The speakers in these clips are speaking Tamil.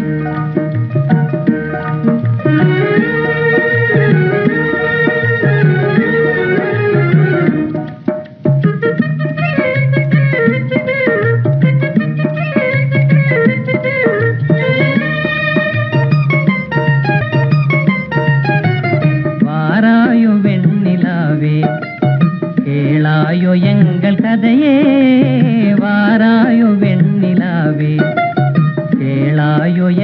வாராயோ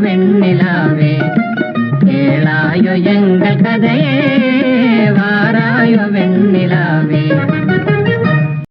வெண்ணிலாவே கேளாயோ எங்கள் கதையே.